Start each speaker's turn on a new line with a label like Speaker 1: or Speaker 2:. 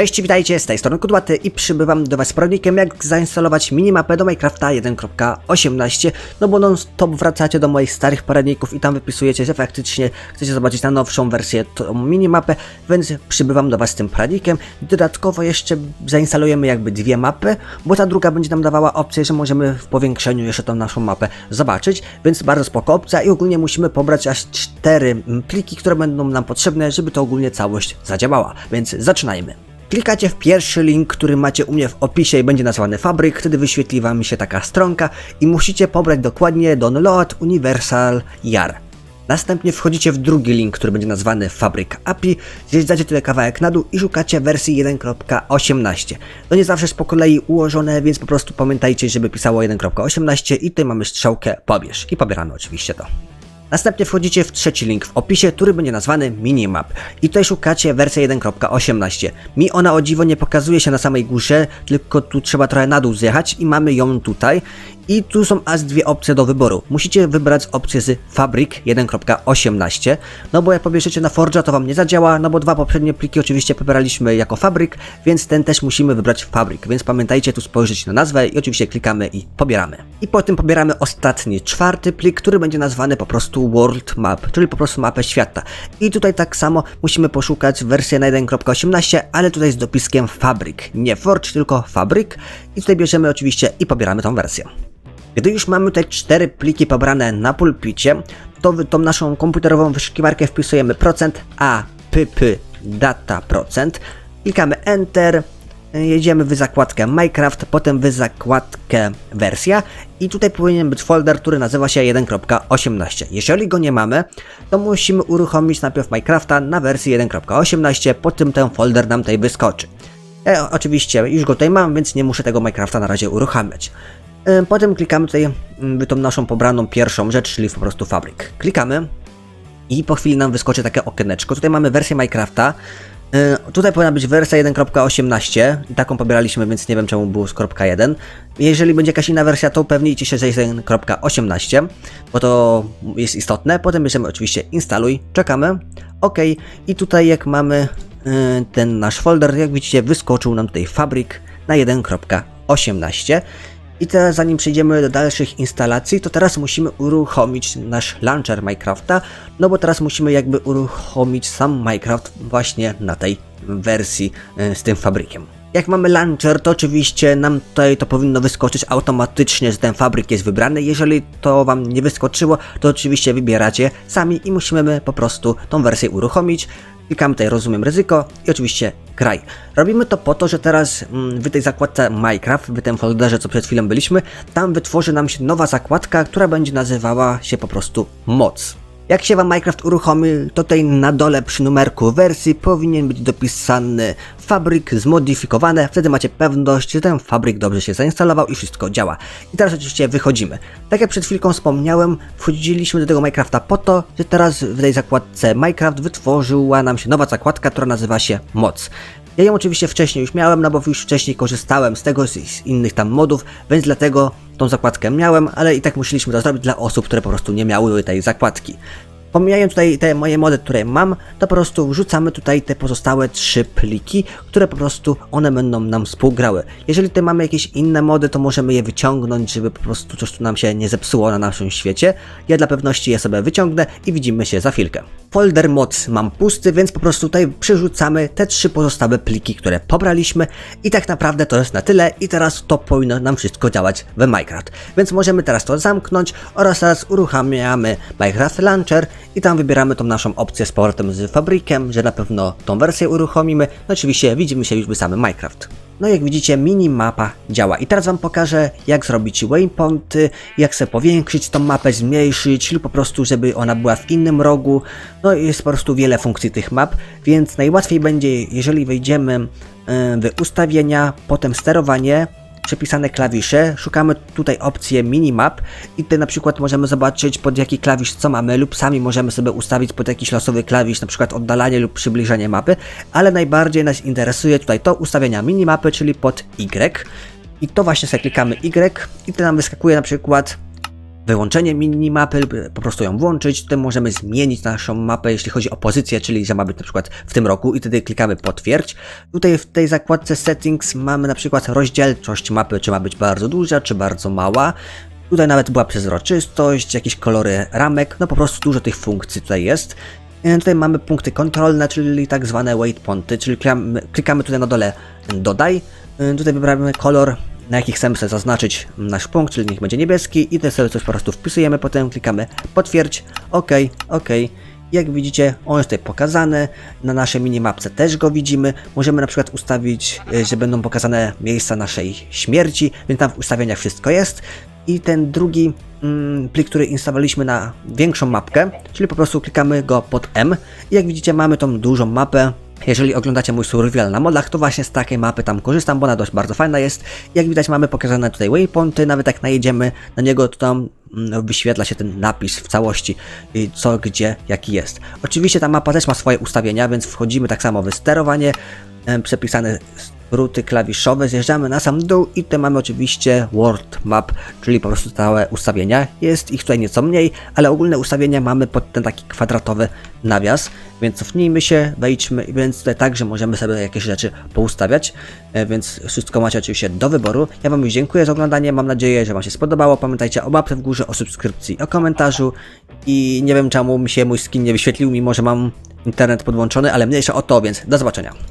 Speaker 1: Cześć, witajcie, z tej strony Kudłaty i przybywam do Was z poradnikiem jak zainstalować minimapę do Minecrafta 1.18 No bo non stop wracacie do moich starych poradników i tam wypisujecie, że faktycznie chcecie zobaczyć na nowszą wersję tą minimapę Więc przybywam do Was z tym poradnikiem. Dodatkowo jeszcze zainstalujemy jakby dwie mapy Bo ta druga będzie nam dawała opcję, że możemy w powiększeniu jeszcze tą naszą mapę zobaczyć Więc bardzo spoko opcja i ogólnie musimy pobrać aż cztery mm, pliki, które będą nam potrzebne, żeby to ogólnie całość zadziałała. Więc zaczynajmy Klikacie w pierwszy link, który macie u mnie w opisie i będzie nazwany Fabryk, wtedy wyświetli wam się taka stronka i musicie pobrać dokładnie Download Universal Jar. Następnie wchodzicie w drugi link, który będzie nazwany Fabryk API, zjeżdżacie tyle kawałek na dół i szukacie wersji 1.18. To nie zawsze jest po kolei ułożone, więc po prostu pamiętajcie, żeby pisało 1.18 i tutaj mamy strzałkę pobierz i pobieramy oczywiście to. Następnie wchodzicie w trzeci link w opisie, który będzie nazwany Minimap. I tutaj szukacie wersję 1.18. Mi ona o dziwo nie pokazuje się na samej górze, tylko tu trzeba trochę na dół zjechać i mamy ją tutaj. I tu są aż dwie opcje do wyboru. Musicie wybrać opcję z Fabric 1.18, no bo jak pobierzecie na Forge'a to wam nie zadziała, no bo dwa poprzednie pliki oczywiście pobieraliśmy jako Fabric, więc ten też musimy wybrać Fabric, więc pamiętajcie tu spojrzeć na nazwę i oczywiście klikamy i pobieramy. I potem pobieramy ostatni, czwarty plik, który będzie nazwany po prostu World Map, czyli po prostu mapę świata. I tutaj tak samo musimy poszukać wersję na 1.18, ale tutaj z dopiskiem Fabric, nie Forge, tylko Fabric i tutaj bierzemy oczywiście i pobieramy tą wersję. Gdy już mamy te cztery pliki pobrane na pulpicie, to w tą naszą komputerową wyszukiwarkę wpisujemy procent a p, p data procent, klikamy Enter, jedziemy w zakładkę Minecraft, potem w zakładkę wersja i tutaj powinien być folder, który nazywa się 1.18. Jeżeli go nie mamy, to musimy uruchomić najpierw Minecrafta na wersji 1.18, po tym ten folder nam tutaj wyskoczy. Ja oczywiście już go tutaj mam, więc nie muszę tego Minecrafta na razie uruchamiać. E, Potem klikamy tutaj mm, w tą naszą pobraną pierwszą rzecz, czyli po prostu fabryk. Klikamy i po chwili nam wyskoczy takie okieneczko. Tutaj mamy wersję Minecrafta. E, Tutaj powinna być wersja 1.18 i taką pobieraliśmy, więc nie wiem czemu było z kropka 1. Jeżeli będzie jakaś inna wersja, to upewnijcie się, że jest 1.18, bo to jest istotne. Potem bierzemy oczywiście instaluj, czekamy, ok i tutaj jak mamy e, ten nasz folder, jak widzicie wyskoczył nam tutaj fabryk na 1.18 i teraz zanim przejdziemy do dalszych instalacji, to teraz musimy uruchomić nasz launcher Minecrafta, no bo teraz musimy jakby uruchomić sam Minecraft właśnie na tej wersji y, z tym fabrykiem. Jak mamy launcher, to oczywiście nam tutaj to powinno wyskoczyć automatycznie, że ten fabryk jest wybrany. Jeżeli to Wam nie wyskoczyło, to oczywiście wybieracie sami i musimy po prostu tą wersję uruchomić. Klikamy tutaj rozumiem ryzyko i oczywiście kraj. Robimy to po to, że teraz mm, w tej zakładce Minecraft, w tym folderze, co przed chwilą byliśmy, tam wytworzy nam się nowa zakładka, która będzie nazywała się po prostu moc. Jak się Wam Minecraft uruchomi, to tutaj na dole przy numerku wersji powinien być dopisany fabryk zmodyfikowane, wtedy macie pewność, że ten fabryk dobrze się zainstalował i wszystko działa. I teraz oczywiście wychodzimy. Tak jak przed chwilką wspomniałem, wchodziliśmy do tego Minecrafta po to, że teraz w tej zakładce Minecraft wytworzyła nam się nowa zakładka, która nazywa się moc. Ja ją oczywiście wcześniej już miałem, no bo już wcześniej korzystałem z tego, z innych tam modów, więc dlatego tą zakładkę miałem, ale i tak musieliśmy to zrobić dla osób, które po prostu nie miały tej zakładki. Pomijając tutaj te moje mody, które mam, to po prostu wrzucamy tutaj te pozostałe trzy pliki, które po prostu one będą nam współgrały. Jeżeli tutaj mamy jakieś inne mody, to możemy je wyciągnąć, żeby po prostu coś tu nam się nie zepsuło na naszym świecie. Ja dla pewności je sobie wyciągnę i widzimy się za chwilkę. Folder moc mam pusty, więc po prostu tutaj przerzucamy te trzy pozostałe pliki, które pobraliśmy i tak naprawdę to jest na tyle i teraz to powinno nam wszystko działać w Minecraft. Więc możemy teraz to zamknąć oraz teraz uruchamiamy Minecraft Launcher i tam wybieramy tą naszą opcję z powrotem z fabrykiem, że na pewno tą wersję uruchomimy. No oczywiście widzimy się już w samym Minecraft. No jak widzicie minimapa działa i teraz wam pokażę jak zrobić waypointy, jak sobie powiększyć tą mapę, zmniejszyć lub po prostu żeby ona była w innym rogu. No i jest po prostu wiele funkcji tych map, więc najłatwiej będzie jeżeli wejdziemy e, w ustawienia, potem sterowanie, przepisane klawisze, szukamy tutaj opcję minimap i tutaj na przykład możemy zobaczyć pod jaki klawisz co mamy lub sami możemy sobie ustawić pod jakiś losowy klawisz, na przykład oddalanie lub przybliżenie mapy, ale najbardziej nas interesuje tutaj to ustawienia minimapy, czyli pod Y. I to właśnie sobie klikamy Y i to nam wyskakuje na przykład wyłączenie minimapy, po prostu ją włączyć. Tutaj możemy zmienić naszą mapę, jeśli chodzi o pozycję, czyli że ma być na przykład w tym roku i wtedy klikamy potwierdź. Tutaj w tej zakładce settings mamy na przykład rozdzielczość mapy, czy ma być bardzo duża, czy bardzo mała. Tutaj nawet była przezroczystość, jakieś kolory ramek, no po prostu dużo tych funkcji tutaj jest. E, Tutaj mamy punkty kontrolne, czyli tak zwane waypointy, czyli klikamy, klikamy tutaj na dole dodaj. E, Tutaj wybieramy kolor, na jaki chcemy sobie zaznaczyć nasz punkt, czyli niech będzie niebieski i tutaj sobie coś po prostu wpisujemy, potem klikamy potwierdź, ok, ok. Jak widzicie, on jest tutaj pokazany, na naszej minimapce też go widzimy. Możemy na przykład ustawić, e, że będą pokazane miejsca naszej śmierci, więc tam w ustawieniach wszystko jest. I ten drugi mm, plik, który instalowaliśmy na większą mapkę, czyli po prostu klikamy go pod M. I jak widzicie, mamy tą dużą mapę. Jeżeli oglądacie mój survival na modach, to właśnie z takiej mapy tam korzystam, bo ona dość bardzo fajna jest. Jak widać, mamy pokazane tutaj waypointy, nawet jak najedziemy na niego, to tam mm, wyświetla się ten napis w całości, y, co, gdzie, jaki jest. Oczywiście ta mapa też ma swoje ustawienia, więc wchodzimy tak samo w sterowanie, przepisane skróty klawiszowe, zjeżdżamy na sam dół i tutaj mamy oczywiście World Map, czyli po prostu całe ustawienia. Jest ich tutaj nieco mniej, ale ogólne ustawienia mamy pod ten taki kwadratowy nawias, więc cofnijmy się, wejdźmy, więc tutaj także możemy sobie jakieś rzeczy poustawiać, e, więc wszystko macie oczywiście do wyboru. Ja Wam już dziękuję za oglądanie, mam nadzieję, że Wam się spodobało. Pamiętajcie o łapce w górze, o subskrypcji, o komentarzu i nie wiem czemu mi się mój skin nie wyświetlił, mimo że mam internet podłączony, ale mniejsza o to, więc do zobaczenia.